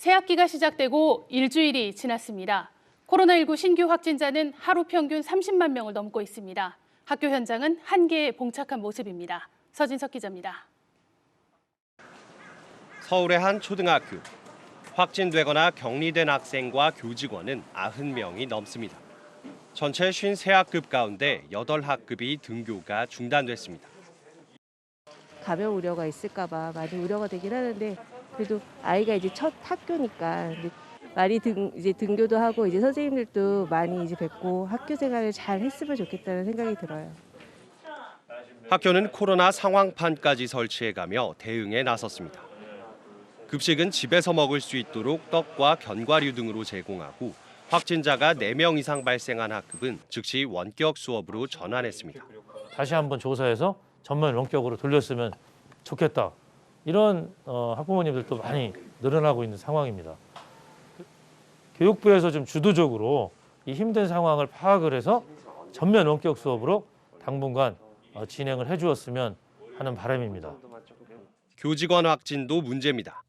새 학기가 시작되고 일주일이 지났습니다. 코로나19 신규 확진자는 하루 평균 30만 명을 넘고 있습니다. 학교 현장은 한계에 봉착한 모습입니다. 서진석 기자입니다. 서울의 한 초등학교. 확진되거나 격리된 학생과 교직원은 90명이 넘습니다. 전체 53학급 가운데 8학급이 등교가 중단됐습니다. 감염 우려가 있을까 봐 많이 우려가 되긴 하는데 그래도 아이가 이제 첫 학교니까 이제 많이 등 이제 등교도 하고 이제 선생님들도 많이 이제 뵙고 학교 생활을 잘 했으면 좋겠다는 생각이 들어요. 학교는 코로나 상황판까지 설치해가며 대응에 나섰습니다. 급식은 집에서 먹을 수 있도록 떡과 견과류 등으로 제공하고 확진자가 4명 이상 발생한 학급은 즉시 원격 수업으로 전환했습니다. 다시 한번 조사해서 전면 원격으로 돌렸으면 좋겠다. 이런 어, 학부모님들도 많이 늘어나고 있는 상황입니다. 교육부에서 좀 주도적으로 이 힘든 상황을 파악을 해서 전면 원격 수업으로 당분간 어, 진행을 해주었으면 하는 바람입니다. 교직원 확진도 문제입니다.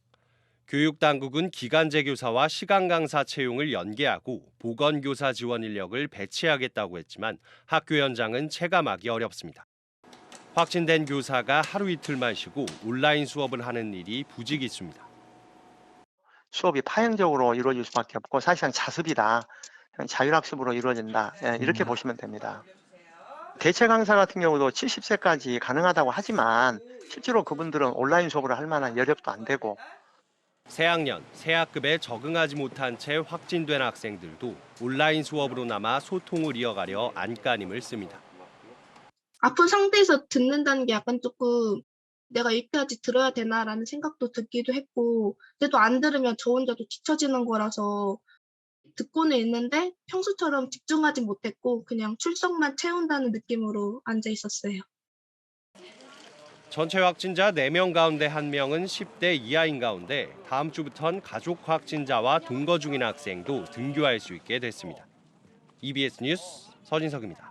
교육당국은 기간제 교사와 시간 강사 채용을 연계하고 보건교사 지원 인력을 배치하겠다고 했지만 학교 현장은 체감하기 어렵습니다. 확진된 교사가 하루 이틀만 쉬고 온라인 수업을 하는 일이 부지기수입니다. 수업이 파행적으로 이루어질 수밖에 없고 사실상 자습이다. 자율학습으로 이루어진다. 예, 이렇게 보시면 됩니다. 대체 강사 같은 경우도 70세까지 가능하다고 하지만 실제로 그분들은 온라인 수업을 할 만한 여력도 안 되고 새학년, 새학급에 적응하지 못한 채 확진된 학생들도 온라인 수업으로나마 소통을 이어가려 안간힘을 씁니다. 아픈 상태에서 듣는다는 게 약간 조금 내가 이렇게까지 들어야 되나라는 생각도 들기도 했고, 그래도 안 들으면 저 혼자도 뒤처지는 거라서 듣고는 있는데 평소처럼 집중하지 못했고, 그냥 출석만 채운다는 느낌으로 앉아 있었어요. 전체 확진자 4명 가운데 1명은 10대 이하인 가운데 다음 주부턴 가족 확진자와 동거 중인 학생도 등교할 수 있게 됐습니다. EBS 뉴스 서진석입니다.